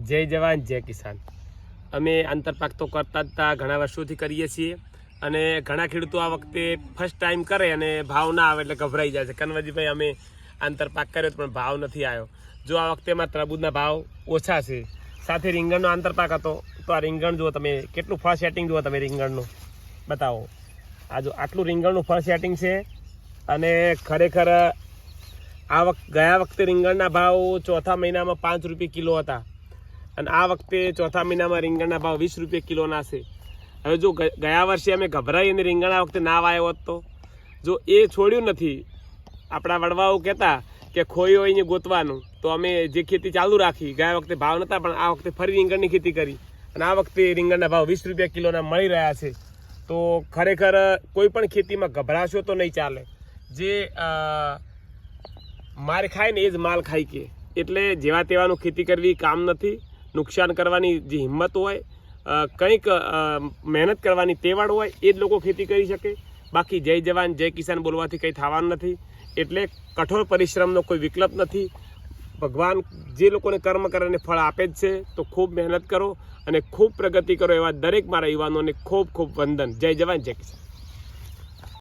જય જવાન, જય કિસાન. અમે આંતરપાક તો કરતા જતા ઘણા વર્ષોથી કરીએ છીએ અને ઘણા ખેડૂતો આ વખતે ફર્સ્ટ ટાઈમ કરે અને ભાવ ના આવે એટલે ગભરાઈ જાય છે. કનવજીભાઈ, અમે આંતરપાક કર્યો પણ ભાવ નથી આવ્યો. જો આ વખતે એમાં તરબૂજના ભાવ ઓછા છે. સાથે રીંગણનો આંતરપાક હતો. તો આ રીંગણ જુઓ તમે, કેટલું ફળ સેટિંગ જુઓ તમે રીંગણનું. બતાવો. આ જો આટલું રીંગણનું ફળ સેટિંગ છે અને ખરેખર આ વખત ગયા વખતે રીંગણના ભાવ ચોથા મહિનામાં પાંચ રૂપિયા કિલો હતા. અને આ વખતે ચોથા મહિનામાં રીંગણના ભાવ વીસ રૂપિયા કિલોના છે. હવે જો ગયા વર્ષે અમે ગભરાઈ અને રીંગણ આ વખતે ના વાયો હોત તો? જો એ છોડ્યું નથી, આપણા વડવાઓ કહેતા કે ખોઈ હોય ને ગોતવાનું, તો અમે જે ખેતી ચાલુ રાખી, ગયા વખતે ભાવ નહોતા પણ આ વખતે ફરી રીંગણની ખેતી કરી. અને આ વખતે રીંગણના ભાવ વીસ રૂપિયા કિલોના મળી રહ્યા છે. તો ખરેખર કોઈ પણ ખેતીમાં ગભરાશો તો નહીં ચાલે. જે માર ખાય ને એ જ માલ ખાય કે. એટલે જેવા તેવાનું ખેતી કરવી કામ નથી. નુકસાન કરવાની જે હિંમત હોય કંઈક મહેનત કરવાની તેવાડ હોય, એ જ લોકો ખેતી કરી શકે. બાકી જય જવાન, જય કિસાન બોલવાથી કંઈ થવાનું નથી. એટલે કઠોર પરિશ્રમનો કોઈ વિકલ્પ નથી. ભગવાન જે લોકોને કર્મ કરે ફળ આપે જ છે, તો ખૂબ મહેનત કરો અને ખૂબ પ્રગતિ કરો એવા દરેક મારા યુવાનોને ખૂબ ખૂબ વંદન. જય જવાન, જય કિસાન.